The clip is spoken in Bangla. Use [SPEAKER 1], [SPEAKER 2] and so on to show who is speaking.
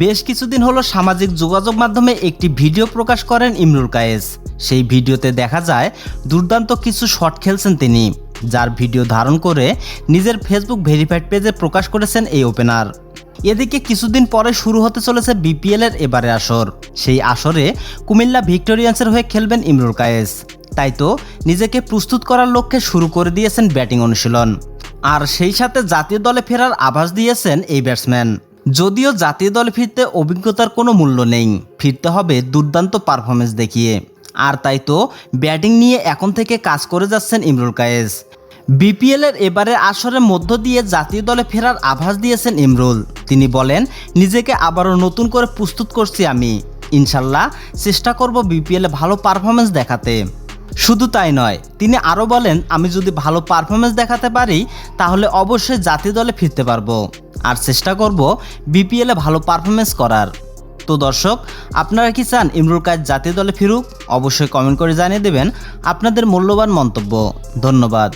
[SPEAKER 1] বেশ কিছুদিন হলো সামাজিক যোগাযোগ মাধ্যমে একটি ভিডিও প্রকাশ করেন ইমরুল কায়েস। সেই ভিডিওতে দেখা যায়, দুর্দান্ত কিছু শট খেলছেন তিনি, যার ভিডিও ধারণ করে নিজের ফেসবুক ভেরিফাইড পেজে প্রকাশ করেছেন এই ওপেনার এদিকে কিছুদিন পরে শুরু হতে চলেছে বিপিএল এর এবারে আসর। সেই আসরে কুমিল্লা ভিক্টোরিয়ান্সের হয়ে খেলবেন ইমরুল কায়েস। তাই তো নিজেকে প্রস্তুত করার লক্ষ্যে শুরু করে দিয়েছেন ব্যাটিং অনুশীলন। আর সেই সাথে জাতীয় দলে ফেরার আভাস দিয়েছেন এই ব্যাটসম্যান যদিও জাতীয় দলে ফিরতে অভিজ্ঞতার কোনো মূল্য নেই। ফিরতে হবে দুর্দান্ত পারফরমেন্স দেখিয়ে। আর তাই তো ব্যাটিং নিয়ে এখন থেকে কাজ করে যাচ্ছেন ইমরুল কায়েস। বিপিএল এর এবারে আসরের মধ্য দিয়ে জাতীয় দলে ফেরার আভাস দিয়েছেন ইমরুল। তিনি বলেন, নিজেকে আবারও নতুন করে প্রস্তুত করছি আমি। ইনশাল্লাহ চেষ্টা করব বিপিএলে ভালো পারফরমেন্স দেখাতে। শুধু তাই নয়, তিনি আরও বলেন, আমি যদি ভালো পারফরমেন্স দেখাতে পারি, তাহলে অবশ্যই জাতীয় দলে ফিরতে পারব। আর চেষ্টা করব বিপিএলে ভালো পারফরমেন্স করার। তো দর্শক, আপনারা কি চান ইমরুল কাজ জাতীয় দলে ফিরুক? অবশ্যই কমেন্ট করে জানিয়ে দেবেন আপনাদের মূল্যবান মন্তব্য। ধন্যবাদ।